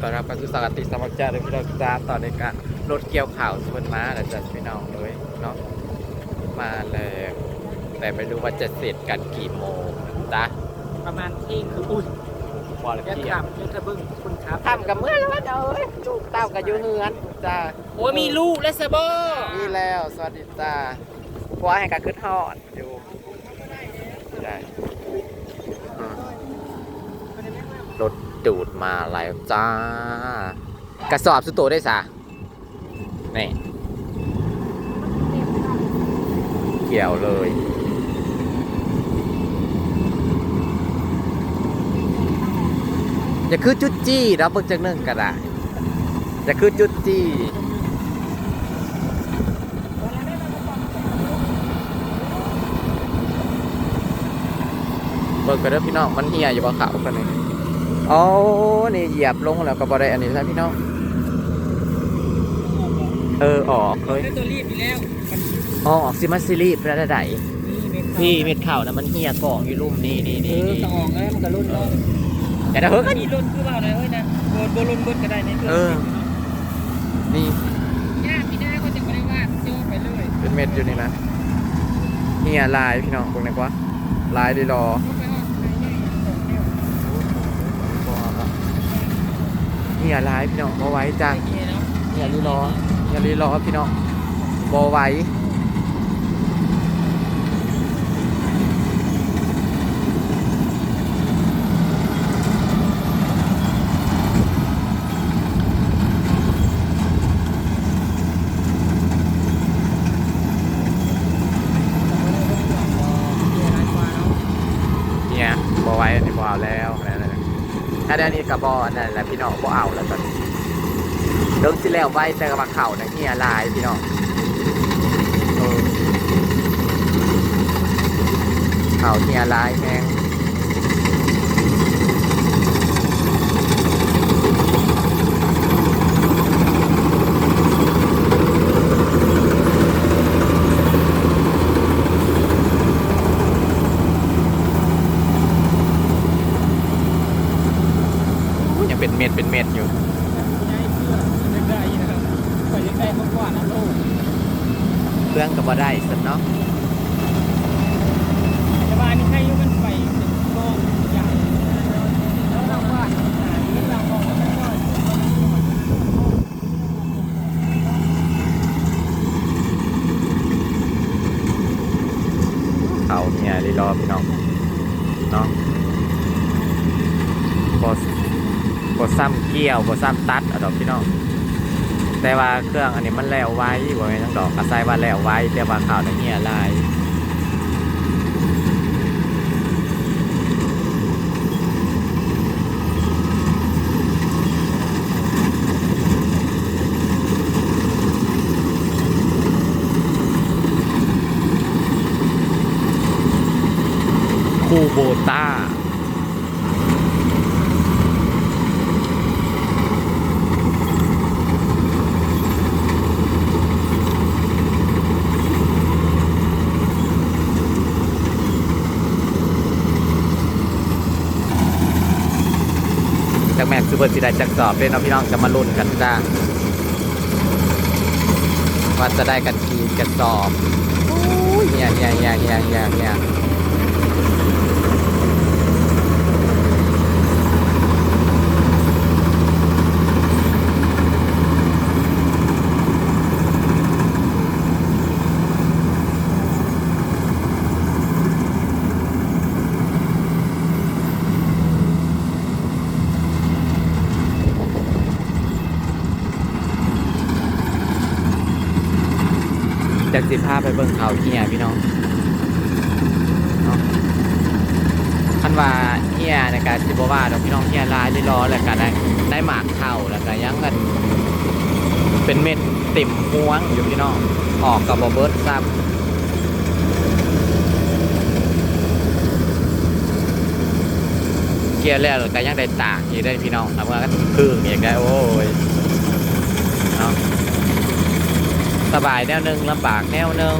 ตอนรับกันสู่สากติสมัครใจเลยพี่น้องจ้าตอนนี้ก็รถเกี่ยวข่าวสวนม้าแล้วจ้ะพี่น้องเลยเนาะมาแล้วแต่ไม่รู้ว่าจะเสร็จกันกี่โมงจ้ะประมาณเที่ยงคืออุ้ยพอแล้วยักเที่ยษ์งกำยักษ์กระบึ้งคุณครับทำกับเมื่อแล้วเอ้ยลูกเต้ากับยูเฮือนจ้าโอ้ยมีลูกและสะบอนี่แล้วสวัสดีจ้าผัวให้กันขึ้นทอดอยู่ได้อืมรถ ดูดมาแล้วจ้า กระสอบสุดโตได้สะนี่เกี่ยวเลย อย่าคือจุดจี้รับเบิกจากนึ่งก็ได้อย่าคือจุดจี้เบิกไปเด้อพี่น้องมันเหี่ยอยู่บ่ขาวกันนี่ โอ้นี่เหยียบลงแล้วก็บ่ได้อันนี้ใช่พี่น้องเออออกเลยตัวรีบอยู่แล้วอ๋อออกซิมาซิลีประดาไดมันพี่เม็ดข่าวนะมันเหี่ยกองอยู่ลุ่มนี่นี่เอนี่อนี่กระอองเอ้ยมันกระรุ่นเนาะอย่าเด้อเฮ้ยมีรุ่นคือเปล่าเลยเอ้ยนะโบนโบรุ่นบนก็ได้ในตัวเออนี่ย่าพี่ได้ก็จะไม่ได้ว่าโยกไปเลยเป็นเม็ดอยู่นี่นะเหี่ยลายพี่น้องตรงไหนวะลายดีรอ ก็ไปออกไปใหญ่สองแนว เหี่ยลายพี่น้องบอไว้จ้าไอ้เหี้ยเนาะเหี่ยรีรอเหี่ยรีรอพี่น้องบอไว้เนี่ยบอไว้อันนี้บอเอาแล้วอะไรอะไร ถ้าได้นี้กับบอนั่นแหละพี่น้องบอเอาแล้วตอนนี้เริ่มสิแล้วไว้แต่กับเข่านะเหี่ยลายพี่น้องเข่าเหี่ยลายแห้ง ยังเป็นเม็ดเป็นเม็ดอยู่ ได้นะครับไปยังได้มากกว่านะลูก เครื่องก็บ่ได้สันเนาะแต่ว่านี่ใครยุ่งมันไปเป็นก้อนใหญ่แล้วเราว่าหาที่เรามองว่าไม่ก้อนเขาเนี่ยรีรอพี่น้องเนาะบอบ่ซ้ำเกี่ยวบ่ซ้ำตัดเอาดอกพี่น้อง แต่ว่าเครื่องอันนี้มันแล้วไว้บ่แม่นทั้งดอกกระใส่ว่าแล้วไว้ แต่ว่าข่าวในเนี้ยลายคูโบต้า จากแม่นซูเปอสีได้จักสอบเป็นเอาพี่น้องจะมาลุ้นกันจ้าว่าจะได้กันกี่กระสอบเนี่ยเนี่ยเนี่ยเนี่ยเนี่ยเนี่ย จากสิบห้าไปเบิ่งเขาเฮียพี่น้องเนาะคันว่าเฮียในการสิบว่าดอกพี่น้องเฮียลายได้รอแล้วก็ได้ได้หมากเข่าแล้วก็ยังกันเป็นเม็ดติ่มม้วงอยู่พี่น้องออกกับบอเบิร์ตซ้ำเกียร์แล้วก็ยังได้ตากอีกได้พี่น้องทำงานกันครึ่งอีกได้โอ้ยเนาะ สบายแนวหนึ่งลำบากแนวหนึ่ง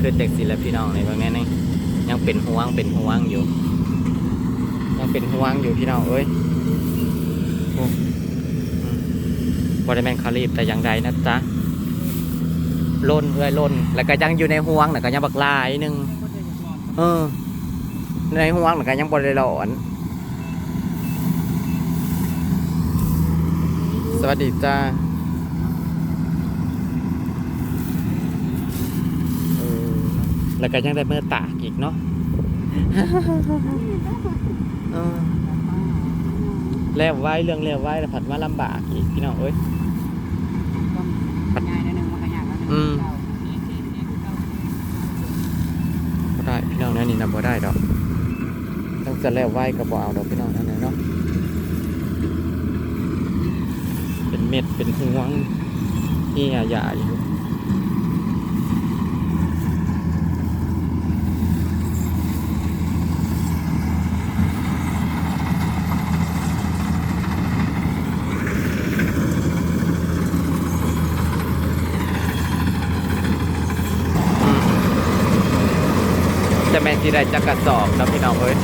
ขึ้นเด็กศิลพี่น้องในบางแน่ ยังเป็นห่วงเป็นห่วงอยู่ยังเป็นห่วงอยู่พี่น้องเอ้ยบริเวณคารีบแต่อย่างใดนะจ๊ะล่นเอ้ยล่น แล้วก็ยังอยู่ในห่วงน่ก็ยังบักลายนึงเออ ในห่วงน่ก็ยังบริหลอนสวัสดีจ้าเออแล้วก็ยังได้เมื่อตากอีกเนาะ แล้วไว้เรื่องแล้วไว้แล้วผัดมาลำบากอีกพี่น้องเอ้ยง่ายนิดนึงมันก็ยากแล้วนึงอืมบ่ได้พี่น้องนั่นนี่นำบ่ได้ดอกต้องจะแล้วไว้ก็บ่เอาดอกพี่น้องนั่นน่ะเนาะเป็นเม็ดเป็นห่วงที่ใหญ่อยู่อืม จะแม่นที่ได้จักกระสอบนะพี่น้องเอ้ย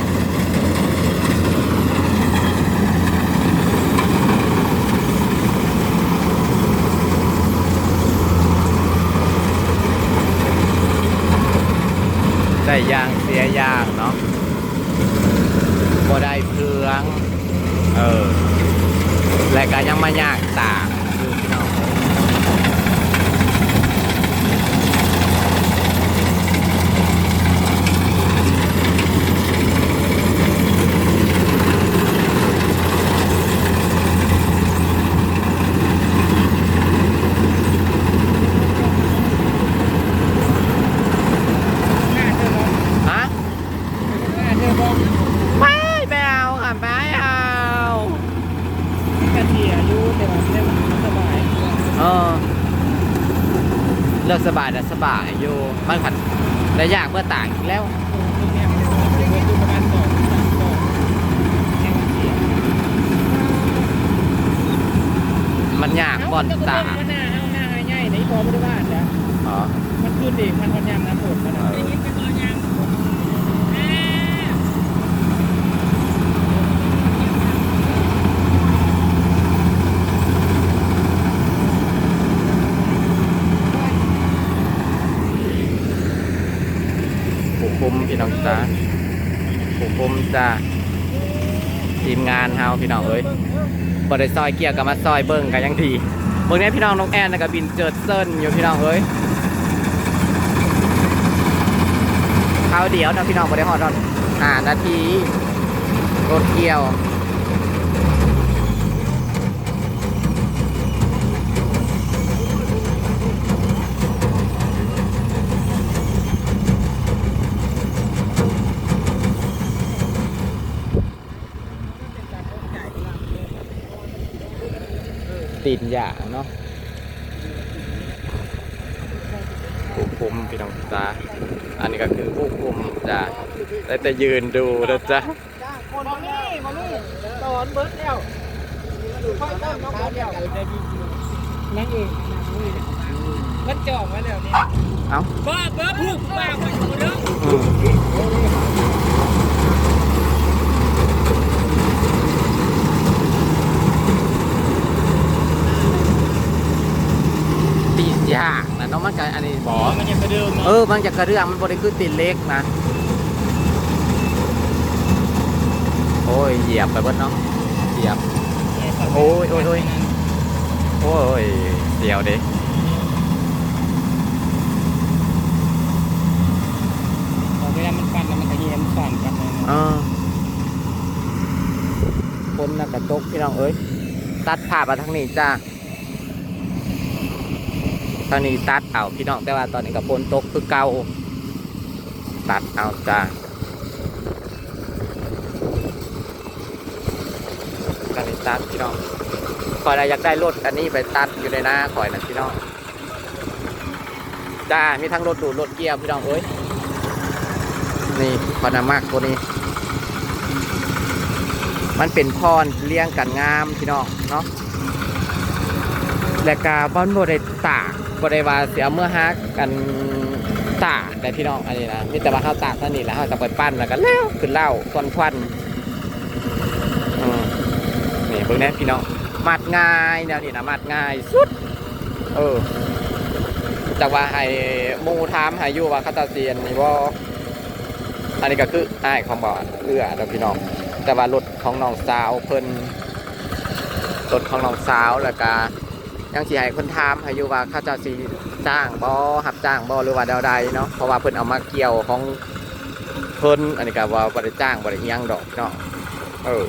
ได้ยางเสียยางเนาะบ่ได้เพือง เออ และก็ยังมายากต่างอยู่พี่น้องเอ้ย หน้าเธอบอก ฮะ หน้าเธอบอก ไม่ไม่เอาค่ะไม่เอา กระเทียอยู่แต่ว่าเล่นมันสบาย เออเลือกสบายแต่สบายอยู่ มันผัดได้ยากเมื่อต่างอีกแล้วตรงเนี้ยมันจะเป็นประมาณสองสามสองแค่กระเทียมันยากบอลต่างหน้าเอาหน้าง่ายๆในพอไม่ได้บ้านนะอ๋อมันคือเด็กมันพยายามน้ำฝนมัน ผู้คุมพี่น้องจ้าผู้คุมจ้าทีมงานเฮาพี่น้องเอ้ยบริซอยเกียร์กับมาซอยเบิ้งกันยังดีเบิ้งนี้พี่น้องน้องแอนกับบินเจิดเซินอยู่พี่น้องเอ้ยเขาเดียวนะพี่น้องบริหอดตอนห้านาทีรถเกี่ยว ตีนอย่างเนาะผู้คุมพี่น้องจ้าอันนี้ก็คือผู้คุมจ้าได้แต่ยืนดูนะจ๊ะคนมานี่มานี่ตอนเบิร์ดแล้วค่อยเริ่มน้องเบิร์ดแล้วนั่นเองมันจองไว้แล้วเนี่ย เอ้าเบิร์ดเบิร์ดผูกมากกว่าคนนึงอืมตีนอย่าง นะเน้องมันก็อันนี้บอมันยังกระเดิมเออมันจะกระเรื่องมันบริคือตีนเล็กนะโอ้ยเหยียบไปเบดเนาะเหยียบโอ้ยโอ้ยโอ้ยโอ้ยเสียวเด็พอเวลามันปั่นแล้วมันกระเทียมปั่นกันเลยเออคนน่ะกระตกพี่น้องเอ้ยตัดภาพมาทางนี้จ้า ทางนี้ตัดเอาพี่น้องแต่ว่าตอนนี้กับฝนตกคือเก่าตัดเอาจ้าทางนี้ตัดพี่น้องคอยอะไรอยากได้รถอันนี้ไปตัดอยู่ในหน้าคอยนะพี่น้องจ้ามีทั้งรถดูดรถเกียร์พี่น้องเอ้ยนี่พอนามากตัวนี้ มันเป็นพรเลี้ยงกันงามพี่น้องเนาะและกาบ้านบริตาก บริวาเสียเมื่อฮักกันตากแต่พี่น้องอันนี้นะมีแต่ว่าข้าวตากเท่านี้แล้วเขาจะไปปั้นแล้วก็แล้วขึ้นเหล้าควันควันอืมนี่เบิ่งแน่พี่น้องมัดง่ายแนวนี้นะมัดง่ายสุด เออจากว่าให้หมูถามให้ยู่ว่าเขาจะเซียนนี่ว่าอันนี้ก็คืออ้ายของบ่อนเอื้อเราพี่น้อง แต่ว่ารถของน้องสาวเพิ่นรถของน้องสาวแล้วก็ ยังสิให้คนถามให้อยู่ว่าเขาเจะสิจ้างบ่หับจ้างบ่หรือว่าเดาใดเนาะเพราะว่าเพิ่นเอามาเกี่ยวของเพิ่นอันนี้ก็ว่าบ่ได้จ้างบ่ได้อิหยังดอกเนาะเออ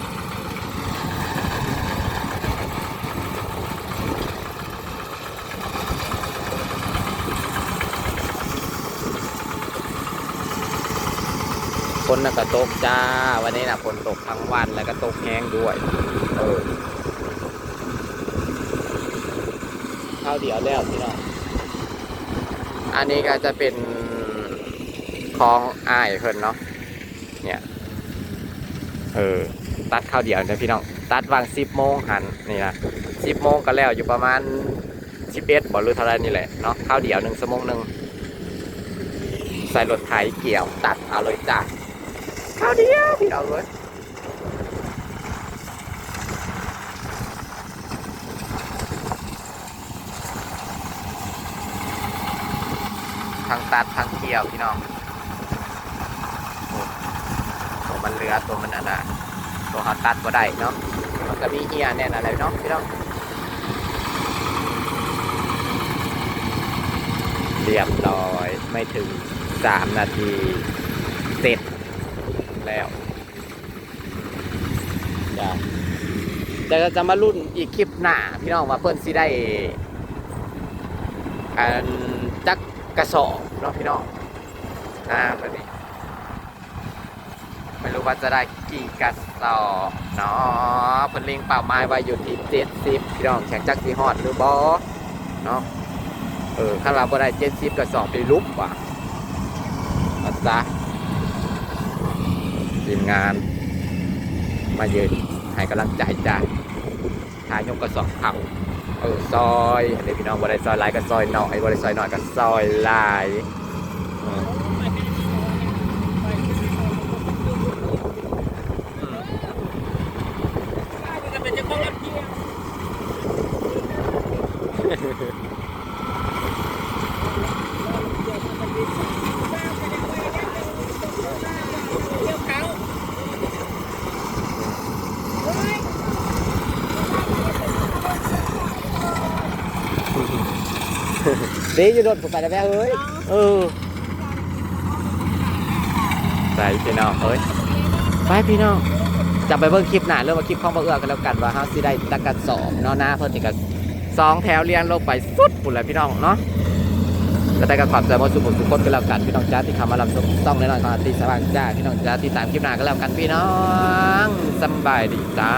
ฝนน่ะก็ตกจ้า วันนี้นะฝนตกทั้งวันแล้วก็ตกแห้งด้วย เออ ข้าวเดียวแล้วพี่น้องอันนี้ก็จะเป็นคลองอ้ายเพิ่นเนาะเนี่ยเออตัดข้าวเดียวนะพี่น้องตัดวางสิบโมงหันนี่นะสิบโมงก็แล้วอยู่ประมาณสิบเอ็ดบอหรือเท่าไรนี่แหละเนาะข้าวเดียวหนึ่งชั่วโมงหนึ่งใส่รถไถเกี่ยวตัดเอาเลยจ้าข้าวเดียวพี่น้องเลยทาง ตัดทางเกี่ยวพี่น้องโอ้ตัวมันเรือตัวมันอันน่ะตัวเขาตัดก็ได้เนาะมันก็มีเฮียแน่นอะไรเนาะพี่น้องเรียบร้อยไม่ถึงสามนาทีเสร็จแล้วจ้ะแต่จะมารุ่นอีกคลิปหน้าพี่น้องว่าเพื่นสิได้อันจัก กระสอบเนาะพี่น้องอ่าแบบนี้ไม่รู้ว่าจะได้กี่กระสอบเนาะเพิ่นล็งเป้าหมายไว้อยู่ที่เจ็ดสิบพี่น้องแข่งจักสีฮอดหรือบอเนาะเออคาดว่าบ่ได้เจ็ดสิบกระสอบไปลุกว่ะนะจ๊ะทีมงาน มายืนให้กำลังใจจ้าทายกกระสอบเข่า เออซอยเดี๋ยวพี่น้องบริซอยหลายก็ซอยหน่อยบริซอยหน่อยก็ซอยหลายอืมอืม จะเป็นเจ้าของรถเที่ยวเที่ยวเขา ดีอยู่โดนผมไปแล้วแม่เอ้ยเออใส่พี่น้องเอ้ยไปพี่น้องจะไปเบิ่งคลิปหน้าเรื่องว่าคลิปของบ่เอื้อกันแล้วกันว่าเฮาสิได้ตะกันสอบเนาะนะเพิ่นนี่ก็สองแถวเรียงลงไปสุดปุ่นแหละพี่น้องเนาะก็ได้กับขอบใจมาสุขุสุขคนก็แล้วกันพี่น้องจ้าที่เข้ามารับชมต้องแน่นอนของอาตีสว่างจ้าพี่น้องจ้าที่ตามคลิปหน้าก็แล้วกันพี่น้องสบายดีจ้า